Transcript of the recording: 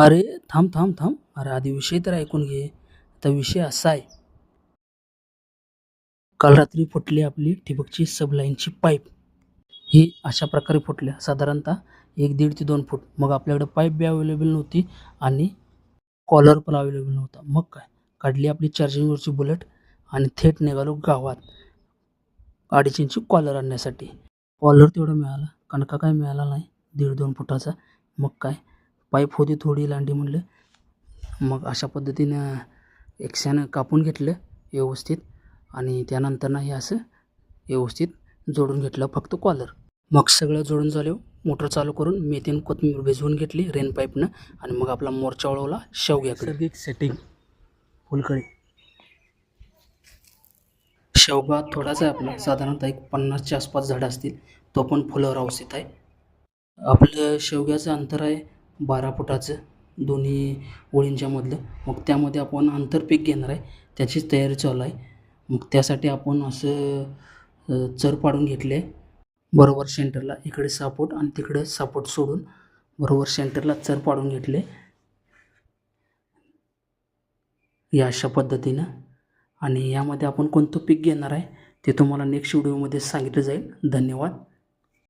अरे थांब थांब थांब. अरे आधी विषय तर ऐकून घे. आता विषय असा आहे. काल रात्री फुटली आपली ठिबकची सबलाईनची पाईप. ही अशा प्रकारे फुटल्या. साधारणतः एक दीड ते दोन फूट. मग आपल्याकडे पाईप बी अवेलेबल नव्हती आणि कॉलर पण अवेलेबल नव्हता. मग काय? काढली आपली चार्जिंगवरची बुलेट आणि थेट निघालो गावात. अडीच इंची कॉलर आणण्यासाठी. कॉलर तेवढा मिळाला. कणका काय मिळाला नाही? दीड दोन फुटाचा. मग काय? पाईप होती थोडी लांडी म्हणलं. मग अशा पद्धतीनं एक्स्यानं कापून घेतलं व्यवस्थित आणि त्यानंतर ना हे असं व्यवस्थित जोडून घेतलं फक्त कॉलर. मग सगळं जोडून झालं मोटर चालू करून मेथीन कोथिंबीर भिजवून घेतली रेन पाईपनं आणि मग आपला मोर्चा वळवला शेवग्याकडे. नैसर्गिक सेटिंग फुलकळी. शेवगा थोडाच आहे आपला साधारणतः एक पन्नासच्या आसपास झाडं असतील तो पण फुलावर अवस्थित आहे. आपलं शेवग्याचं अंतर आहे बारा फुटाचं दोन्ही ओळींच्यामधलं मग त्यामध्ये आपण आंतरपीक घेणार आहे. त्याचीच तयारी चालू आहे. मग त्यासाठी आपण असं चर पाडून घेतले आहे. बरोबर सेंटरला. इकडे सापोट आणि तिकडे सापोट सोडून बरोबर सेंटरला चर पाडून घेतले या अशा पद्धतीनं. आणि यामध्ये आपण कोणतं पीक घेणार आहे ते तुम्हाला नेक्स्ट व्हिडिओमध्ये सांगितलं जाईल. धन्यवाद.